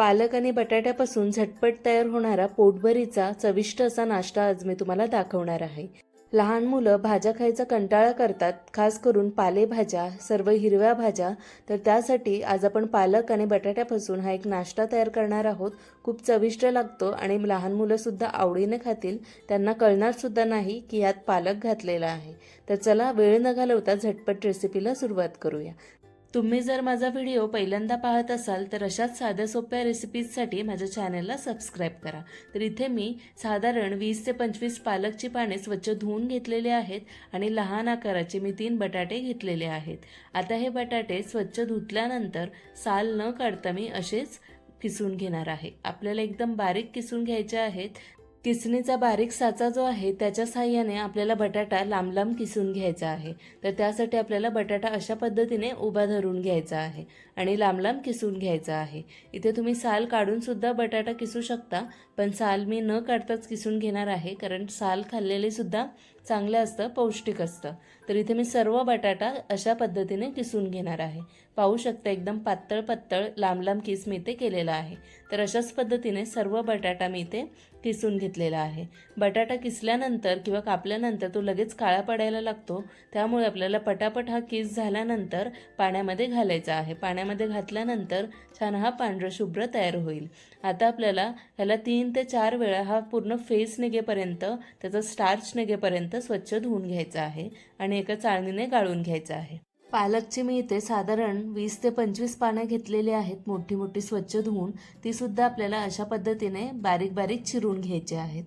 पालक आणि बटाट्यापासून झटपट तयार होणारा पोटभरीचा चविष्ट असा नाश्ता आज मी तुम्हाला दाखवणार आहे. लहान मुलं भाज्या खायचा कंटाळा करतात खास करून पालेभाज्या सर्व हिरव्या भाज्या. तर त्यासाठी आज आपण पालक आणि बटाट्यापासून हा एक नाश्ता तयार करणार आहोत. खूप चविष्ट लागतो आणि लहान मुलंसुद्धा आवडीने खातील. त्यांना कळणारसुद्धा नाही की यात पालक घातलेला आहे. तर चला वेळ न घालवता झटपट रेसिपीला सुरुवात करूया. तुम्ही जर माझा व्हिडिओ पहिल्यांदा पाहत असाल तर अशाच साध्या सोप्या रेसिपीजसाठी माझ्या चॅनलला सबस्क्राईब करा. तर इथे मी साधारण वीस ते पंचवीस पालकची पाने स्वच्छ धुवून घेतलेले आहेत आणि लहान आकाराचे मी तीन बटाटे घेतलेले आहेत. आता हे बटाटे स्वच्छ धुतल्यानंतर साल न काढता मी असेच किसून घेणार आहे. आपल्याला एकदम बारीक किसून घ्यायचे आहेत. किसणीचा बारीक साचा जो आहे त्याच्या साह्याने आपल्याला बटाटा लांब लांब किसून घ्यायचा आहे. तर त्यासाठी आपल्याला बटाटा अशा पद्धतीने उभा धरून घ्यायचा आहे आणि लांब लांब किसून घ्यायचा आहे. इथे तुम्ही साल काढून सुद्धा बटाटा किसू शकता. पण साल मी न काढताच किसून घेणार आहे कारण साल खाल्लेलेसुद्धा चांगलं असतं पौष्टिक असतं. तर इथे मी सर्व बटाटा अशा पद्धतीने किसून घेणार आहे. पाहू शकता एकदम पातळ पातळ लांब लांब किस मी इथे केलेला आहे. तर अशाच पद्धतीने सर्व बटाटा मी इथे किसून घेतलेला आहे. बटाटा किसल्यानंतर किंवा कापल्यानंतर तो लगेच काळा पडायला लागतो. त्यामुळे आपल्याला पटापट हा किस झाल्यानंतर पाण्यामध्ये घालायचा आहे. पाण्यामध्ये घातल्यानंतर छान हा पांढरा शुभ्र तयार होईल. आता आपल्याला ह्याला तीन ते चार वेळा हा पूर्ण फेस निघेपर्यंत त्याचा स्टार्च निघेपर्यंत स्वच्छ धुवून घ्यायचा आहे आणि एका चाळणीने गाळून घ्यायचा आहे. पालकची मी इथे साधारण वीस ते पंचवीस पानं घेतलेली आहेत मोठी मोठी स्वच्छ धुवून. तीसुद्धा आपल्याला अशा पद्धतीने बारीक बारीक चिरून घ्यायचे आहेत.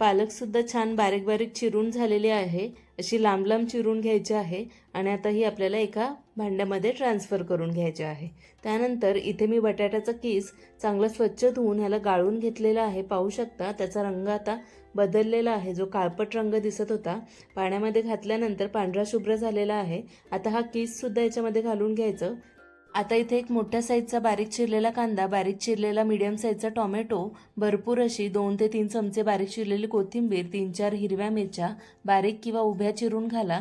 पालकसुद्धा छान बारीक बारीक चिरून झालेली आहे. अशी लांब लांब चिरून घ्यायची आहे आणि आता ही आपल्याला एका भांड्यामध्ये ट्रान्सफर करून घ्यायचे आहे. त्यानंतर इथे मी बटाट्याचा किस चांगला स्वच्छ धुवून ह्याला गाळून घेतलेला आहे. पाहू शकता त्याचा रंग आता बदललेला आहे. जो काळपट रंग दिसत होता पाण्यामध्ये घातल्यानंतर पांढरा शुभ्र झालेला आहे. आता हा किससुद्धा याच्यामध्ये घालून घ्यायचं. आता इथे एक मोठ्या साईजचा बारीक चिरलेला कांदा बारीक चिरलेला मीडियम साईजचा टोमॅटो भरपूर अशी दोन ते तीन चमचे बारीक चिरलेली कोथिंबीर तीन चार हिरव्या मिरच्या बारीक किंवा उभ्या चिरून घाला.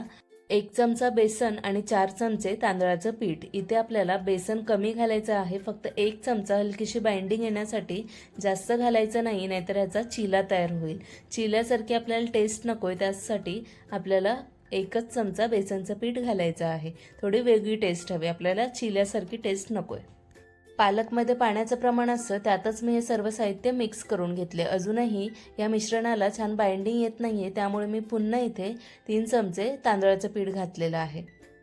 एक चमचा बेसन आणि चार चमचे तांदळाचं पीठ. इथे आपल्याला बेसन कमी घालायचं आहे. फक्त एक चमचा हलकीशी बाइंडिंग येण्यासाठी जास्त घालायचं नाही नाहीतर याचा चिला तयार होईल. चिल्यासारखी आपल्याला टेस्ट नको आहे त्यासाठी आपल्याला एकच चमचा बेसनचं पीठ घालायचं आहे. थोडी वेगळी टेस्ट हवी. आपल्याला चिल्यासारखी टेस्ट नको आहे पालकमध्ये पाण्याचं प्रमाण असतं त्यातच मी हे सर्व साहित्य मिक्स करून घेतले. अजूनही या मिश्रणाला छान बाइंडिंग येत नाही आहे त्यामुळे मी पुन्हा इथे तीन चमचे तांदळाचं पीठ घातलेलं आहे.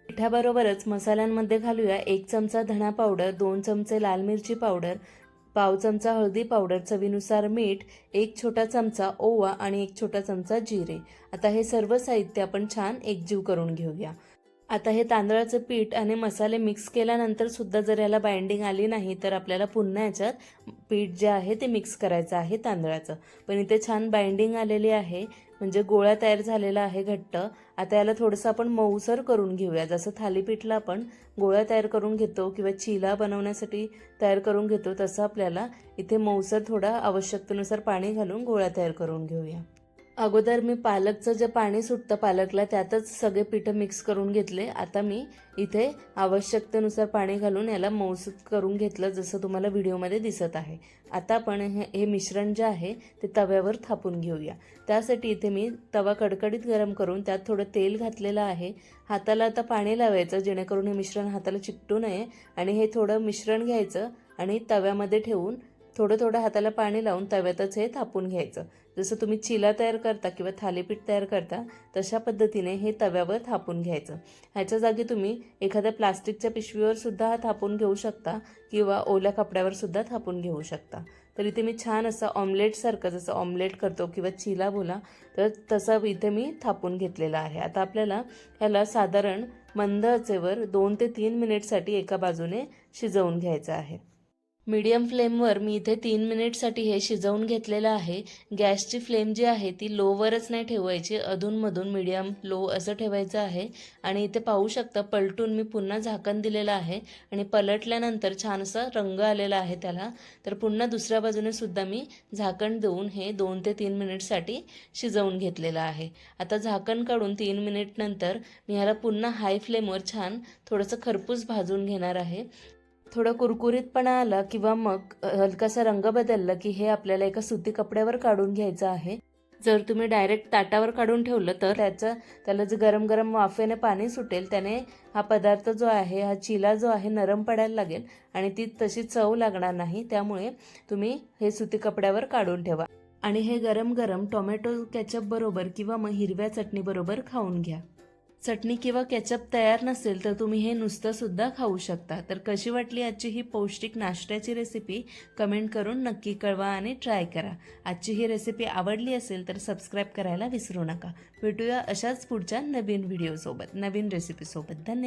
पिठाबरोबरच मसाल्यांमध्ये घालूया एक चमचा धणा पावडर दोन चमचे लाल मिरची पावडर पाव चमचा हळदी पावडर चवीनुसार मीठ एक छोटा चमचा ओवा आणि एक छोटा चमचा जिरे. आता हे सर्व साहित्य आपण छान एकजीव करून घेऊया. आता हे तांदळाचं पीठ आणि मसाले मिक्स केल्यानंतर सुद्धा जर याला बाइंडिंग आली नाही तर आपल्याला पुन्हा याच्यात पीठ जे आहे ते मिक्स करायचं आहे तांदळाचं. पण इथे छान बाइंडिंग आलेली आहे म्हणजे गोळा तयार झालेला आहे घट्ट. आता याला थोडंसं आपण मऊसर करून घेऊया. जसं थालीपीठला आपण गोळा तयार करून घेतो किंवा चिला बनवण्यासाठी तयार करून घेतो तसं आपल्याला इथे मऊसर थोडा आवश्यकतेनुसार पाणी घालून गोळा तयार करून घेऊया. अगोदर मी पालकचं जे पाणी सुटतं पालकला त्यातच सगळे पिठं मिक्स करून घेतले. आता मी इथे आवश्यकतेनुसार पाणी घालून याला मौसूद करून घेतलं जसं तुम्हाला व्हिडिओमध्ये दिसत आहे. आता आपण हे हे मिश्रण जे आहे ते तव्यावर थापून घेऊया. त्यासाठी इथे मी तवा कडकडीत गरम करून त्यात थोडं तेल घातलेलं आहे. हाताला आता पाणी लावायचं जेणेकरून हे मिश्रण हाताला चिकटू नये. आणि हे थोडं मिश्रण घ्यायचं आणि तव्यामध्ये ठेवून थोडं थोडं हाताला पाणी लावून तव्यातच हे थापून घ्यायचं. जसं तुम्ही चिला तयार करता किंवा थालीपीठ तयार करता तशा पद्धतीने हे तव्यावर थापून घ्यायचं. ह्याच्या जागी तुम्ही एखाद्या प्लास्टिकच्या पिशवीवर सुद्धा हा थापून घेऊ शकता किंवा ओल्या कपड्यावर सुद्धा थापून घेऊ शकता. तर इथे मी छान असं ऑमलेटसारखं जसं ऑमलेट करतो किंवा चिला बोला तर तसं इथे मी थापून घेतलेला आहे. आता आपल्याला ह्याला साधारण मंद आचेवर दोन ते तीन मिनिटसाठी एका बाजूने शिजवून घ्यायचं आहे. मीडियम फ्लेमवर मी इथे तीन मिनिटसाठी हे शिजवून घेतलेलं आहे. गॅसची फ्लेम जी आहे ती लोवरच नाही ठेवायची. अधूनमधून मीडियम लो असं ठेवायचं आहे. आणि इथे पाहू शकता पलटून मी पुन्हा झाकण दिलेलं आहे. आणि पलटल्यानंतर छान असा रंग आलेला आहे त्याला. तर पुन्हा दुसऱ्या बाजूने सुद्धा मी झाकण देऊन हे दोन ते तीन मिनिटसाठी शिजवून घेतलेलं आहे. आता झाकण काढून तीन मिनिटनंतर मी ह्याला पुन्हा हाय फ्लेमवर छान थोडंसं खरपूस भाजून घेणार आहे. थोडं कुरकुरीतपणा आला किंवा मग हलकासा रंग बदलला की हे आपल्याला एका सुती कपड्यावर काढून घ्यायचं आहे. जर तुम्ही डायरेक्ट ताटावर काढून ठेवलं तर त्याचं त्याला जे गरम गरम वाफेने पाणी सुटेल त्याने हा पदार्थ जो आहे हा चिला जो आहे नरम पडायला लागेल आणि ती तशी चव लागणार नाही. त्यामुळे तुम्ही हे सुती कपड्यावर काढून ठेवा. आणि हे गरम गरम टोमॅटो कॅचअप बरोबर किंवा मग हिरव्या चटणीबरोबर खाऊन घ्या. चटणी किंवा केचप तयार नसेल तर तुम्ही हे नुसतं सुद्धा खाऊ शकता. तर कशी वाटली आजची ही पौष्टिक नाश्त्याची रेसिपी कमेंट करून नक्की कळवा आणि ट्राय करा. आजची ही रेसिपी आवडली असेल तर सबस्क्राईब करायला विसरू नका. भेटूया अशाच पुढच्या नवीन व्हिडिओसोबत नवीन रेसिपीसोबत धन्यवाद.